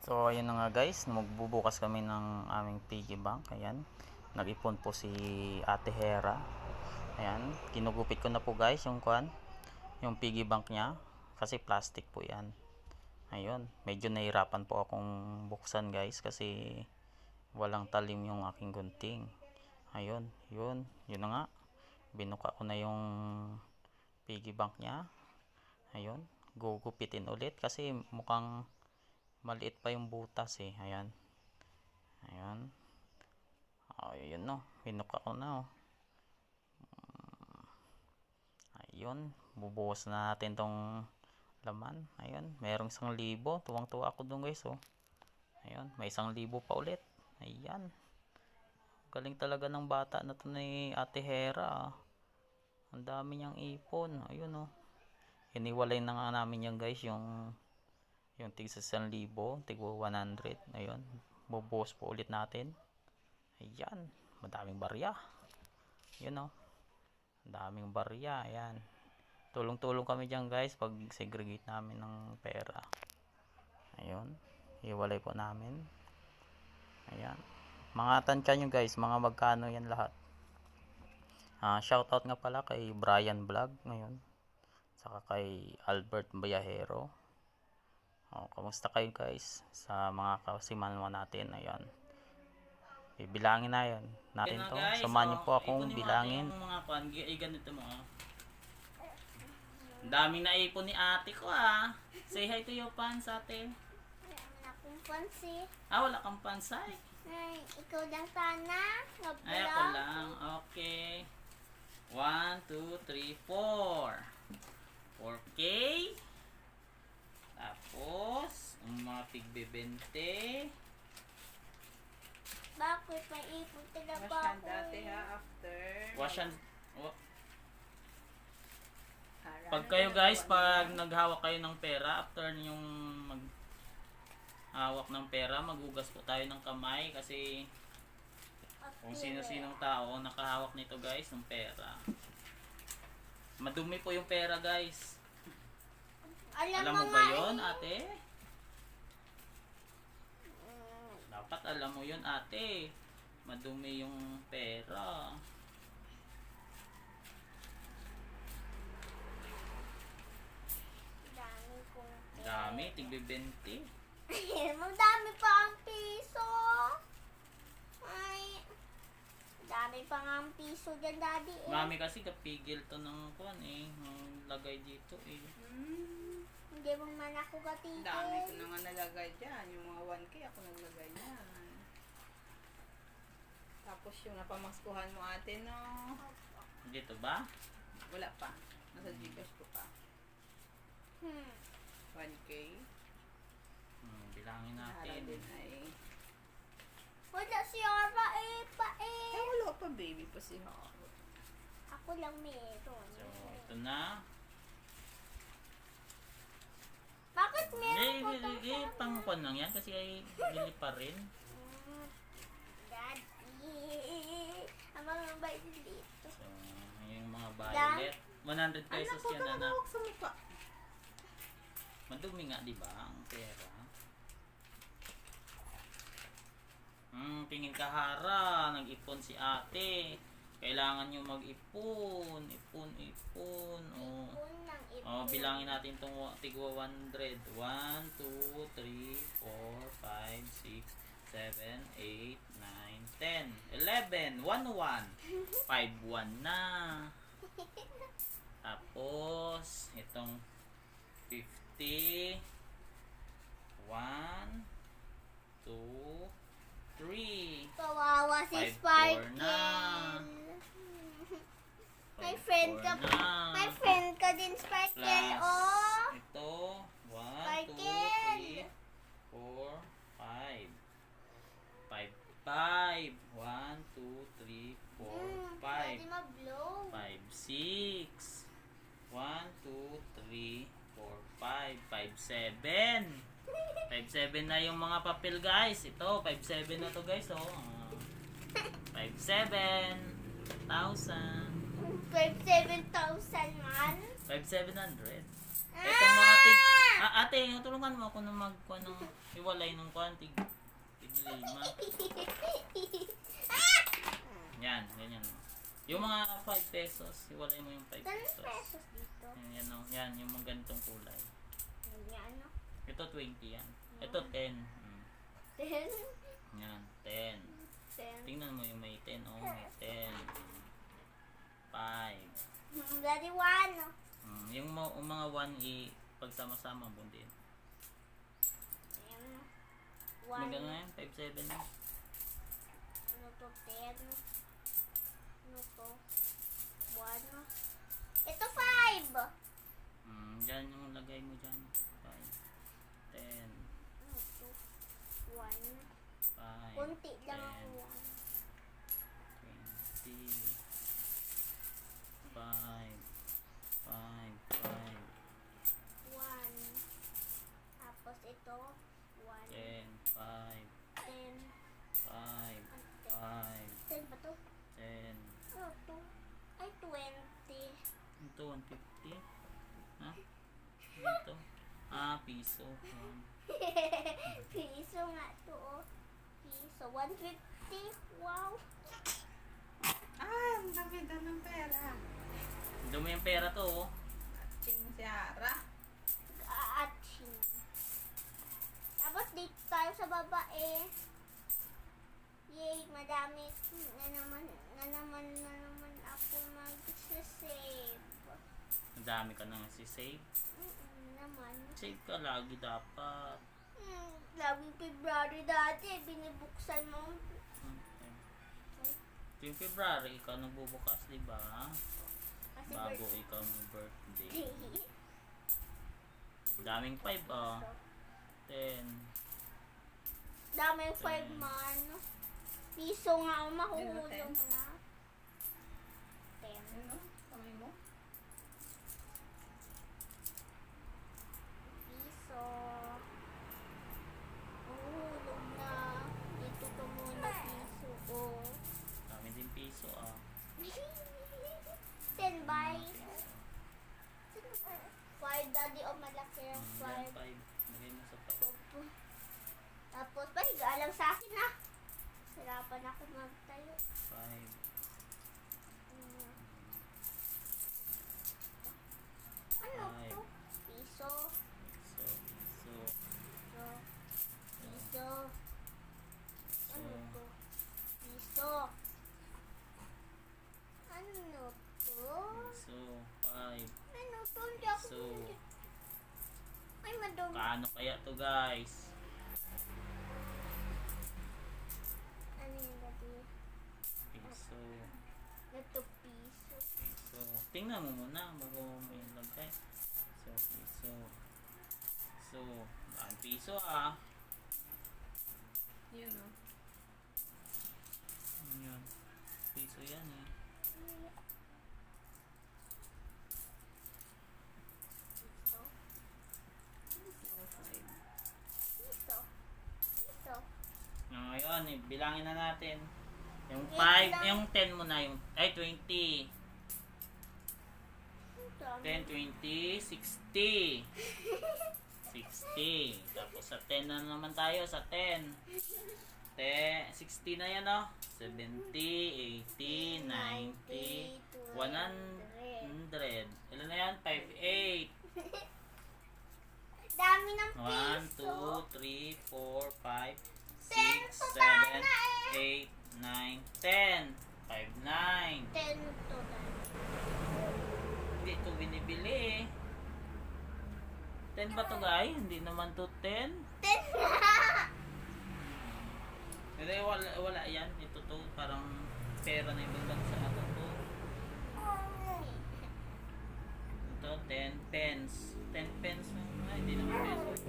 So, ayun na nga guys, magbubukas kami ng aming piggy bank. Ayan, nag-ipon po si Ate Hera. Ayan, kinugupit ko na po guys yung kwan, yung piggy bank niya. Kasi plastic po yan. Ayun, medyo nahirapan po akong buksan guys kasi walang talim yung aking gunting. Ayun, yun, yun na nga. Binuka ko na yung piggy bank niya. Ayun, gugupitin ulit kasi mukhang maliit pa yung butas eh. Ayan. Ayan. Oh, yun no. Binuka ko na oh. Ayun. Bubuhos na natin tong laman. Ayun. Merong isang libo. Tuwang-tuwa ako dun guys oh. Ayun. May isang libo pa ulit. Ayan. Galing talaga ng bata na to ni Ate Hera. ah. Ang dami niyang ipon. Ayun oh. Iniwalay na nga namin yan guys yung yung tig sa 1,000, tig 100. Ayun. Bubuhos po ulit natin. Ayan. Madaming barya. Yun oh. Ang daming barya. Ayan. Tulong-tulong kami dyan guys pag segregate namin ng pera. Ayun. Iwalay po namin. Ayan. Mga tansya nyo guys. Mga magkano yan lahat. Ah, shoutout nga pala kay Brian Vlog ngayon. Saka kay Albert Bayahero. Oh, kamusta kayo guys sa mga kasimanwa natin? Ayan. Bibilangin na yan. Natin to. Samahan niyo po akong bilangin. Mga pan, ay ganito mo ah. Ang daming naipon ni ate ko ah. Say hi to your fans ate. Wala akong pansi. Ah, wala kang pansay. Ay, ikaw lang sana. Ay, ako lang. Okay. 1, 2, 3, 4. 4K. Tapos, ang mga tigbebente. Bakit may ipon talaga Wash hand dati eh? ha, after. Wash Harap. Pag kayo guys, pag naghawak kayo ng pera, after yung mag hawak ng pera, magugas po tayo ng kamay kasi kung sino-sinong tao nakahawak nito guys ng pera. Madumi po yung pera guys. Alam, Alam mo ba yon ate? Mm, Dapat alam mo yon ate. Madumi yung pera. Dami kong Dami, tigbe-20. Madami pa ang piso. Ay, dami pa nga ang piso dyan, daddy. Eh. Mami kasi kapigil to ng kuan eh, lagay dito eh. Hmm, Hindi mo man ako ang katigil. dami ko na nga nalagay dyan. Yung mga 1K ako naglagay dyan. Tapos yung napamaskuhan mo ate, no? Dito ba? Wala pa. Nasa Gcash ko pa. Hmm. 1K. Hmm, bilangin natin. din ay. Wala si Ara eh, pa Eh, eh. wala pa baby pa si Haro. Ako lang meron. So, ito na. Bakit meron Eh, ko eh, to kuan lang yan kasi ay bili pa rin. Daddy. Ang mga bait dito. So, yung mga violet. 100 pesos Anak, yan anak. hawak sa mukha. Madumi nga, di ba, ang pera? Hmm, tingin ka hara, nag-ipon si ate. Kailangan nyo mag-ipon, ipon, ipon. Oh. Ipon ng ipon. Oh, bilangin natin tong wa- tigwa 100. 1, 2, 3, 4, 5, 6, 7, 8, 9, 10, 11, 1, 1. 5, 1 na. Tapos, itong 50, 1, 2, 3. Kawawa si Five, Sparkle. four na. May friend ka na. May friend ka din, Sparkle. Plus, Oh. ito, 1, 2, Sparkle. 3, 4, 5. 5, 5. 1, 2, 3, 4, Mm, 5. Pwede ma-blow. 5, 6. 1, 2, 3, 4, 5. 5, 7. 5, 7 na yung mga papel guys. Ito, 5, 7 na to guys. Oh. 5, 7. 1,000. 57,000 man. 5, 700. Ah, Itong mga tig... Ah, ate, tulungan mo ako na magkuha ng iwalay ng kwantig. Tig lima. Yan, ganyan. Yung mga 5 pesos, iwalay mo yung 5 10 pesos. pesos dito. Yan, yan, oh. yan, yung mga ganitong kulay. Ganyan, no? Ito 20 yan. Ito 10. Mm. 10. Yan, 10. 10. Tingnan mo yung may 10. Oh, may 10. 5. Daddy, 1. no? Mm, yung, mo- yung mga 1 i pagsama-sama mo din. Ayan, no? May 1. gano'n yan, 5, 7 yan. Ano to? 10. 150. Ha? Ito. Ah, piso. Yan. Piso nga to, oh. Piso. 150. Wow. Ah, ang ng pera. Dumi yung pera to, oh. Ching si Ara. Aaching. Tapos dito tayo sa baba eh. Yay, madami na naman, na naman, na naman ako mag-save. Ang dami ka nang si-save. Mm naman. Save ka lagi dapat. Hmm, laging February dati, binibuksan mo. Okay. Yung February, ikaw nagbubukas, di ba? Kasi Bago birthday. ikaw ng birthday. Daming 5, ah. 10. Daming 5 Ten. man. Piso nga ang mahuhulog ten? na. 10. Ano? Kamay mo? Piso. Mahuhulog na. Dito to muna piso ko. Dami din piso, ah. 10 by 5 daddy o malaki ang Mm, yan, 5. 5. Lagay mo sa 5. Tapos pa, alam sa akin ha. Sirapan ako magtayo. 5. Mm. Ano Five. to? Piso. So, so, Piso. Piso. Ano to? Piso. Ano to? so, 5. Ano to? Hindi ako So, Ay, madumi. Kaano kaya to guys? Ano yung gabi? Piso. Ito piso. Piso. Tingnan mo muna bago mo ilagay. So, piso. So, daan piso ah. Yun oh. Ano yun? Piso yan eh. Piso. Piso. Piso. Ngayon, eh, bilangin na natin. Yung Wait 5, lang. yung 10 muna yung, ay 20. Ang dami. 10, 20, 60. 60. Tapos sa 10 na naman tayo, sa 10. 10, 60 na yan oh. 70, 80, 90, 100. Ilan na yan? 5, 8. Dami ng 1, piso. 2, 3, 4, 5, Ten 6, po sana 7, 8, 9, 10. 5, 9. Ten to dami. Hindi ito binibili eh. 10 ba to guys? Hindi naman to 10. Ten na! Hindi, wala, wala yan. Ito to, parang pera na ibang bansa ito to. Ito, 10 pence. 10 pence na, ay, hindi naman peso.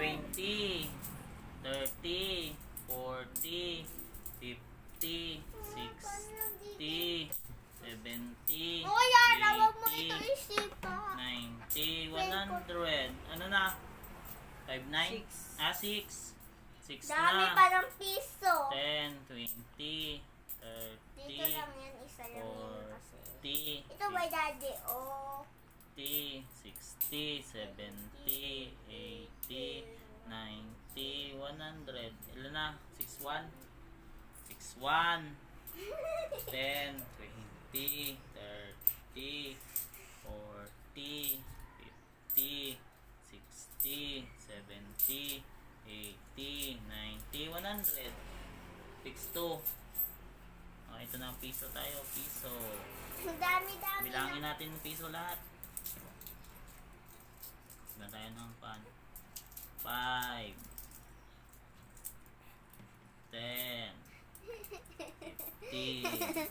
20, 30, 40, 50, 60, 70, 90, 100. Ano na? 5, 9? Six. Ah, 6. 6 Dami na. pa ng piso. 10, 20, 30, Dito lang yan, isa lang yun kasi. 40, Ito ba daddy? Oh. 60, 70, 80, 90, 100. Ilan na? 61? 61, 10, 20, 30, 40, 50, 60, 70, 80, 90, 100. 62. Oh, ito na ang piso tayo. Piso. Ang dami-dami Bilangin na. natin ng piso lahat. Na tayo ng pan. 5 10 15 Di. 15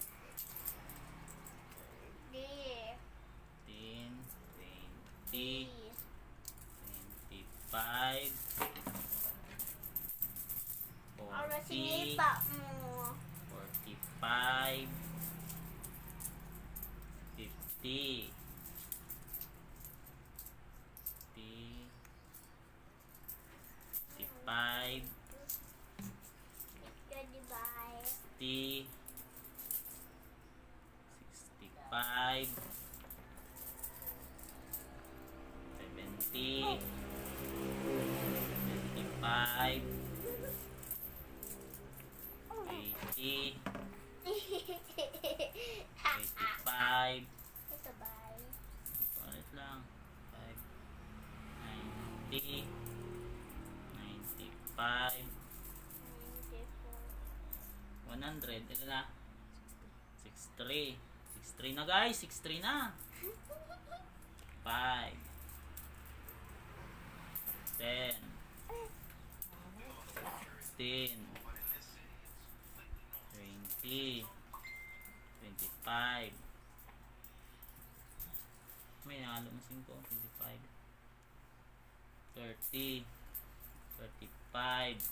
Di. 20 25 Ara 40 sinipa mo. 45 75 80 85 Sabay. Ulit lang. 5, 90, 95, 100. Ito na. 63. 63 na guys. 63 na. 5, 10, 15, 20, 25, may nalo na 5, 25, 30, 35,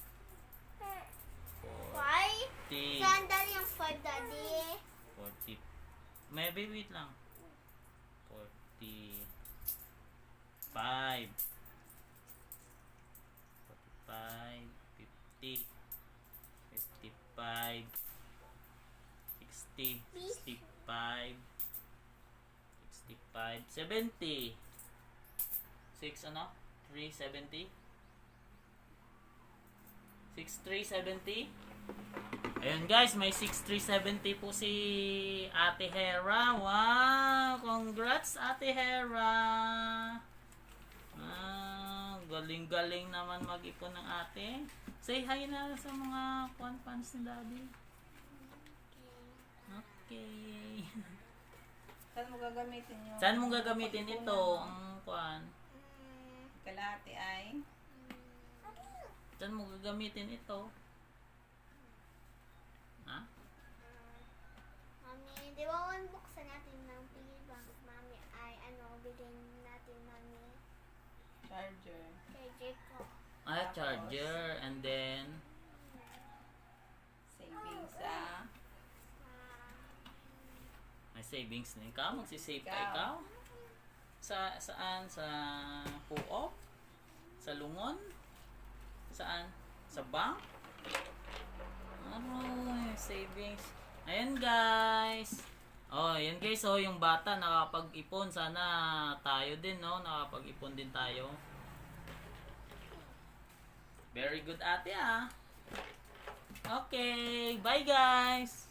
40, Why? Sandal yung five, daddy. 40, may wait lang. 40, 5, 45, 50, 55, 60, 65, 65, 70. 6 ano? 370? 6370? Ayun guys, may 6370 po si Ate Hera. Wow! Congrats Ate Hera! Ah, galing-galing naman mag-ipon ng ate. Say hi na sa mga kwan fans ni Daddy. Okay. Saan mo gagamitin yung... Saan mo gagamitin ito? Ang kwan? Mm, Kalahati ay... Saan mo gagamitin ito? Ha? Mami, di ba unboxan natin ng piggy bank? Mami, ay ano, bilhin natin, mami. Charger. Kay Jacob. Ah, charger. And then, Savings sa... Ah, may savings na ikaw. Magsisave ka Ikaw. Sa, saan? Sa co-op? Sa lungon? Saan? Sa bank? Ano, savings. Ayan guys. Oh, ayan guys. Oh, yung bata nakapag-ipon. Sana tayo din, no? Nakapag-ipon din tayo. Very good ate ah. Okay. Bye guys.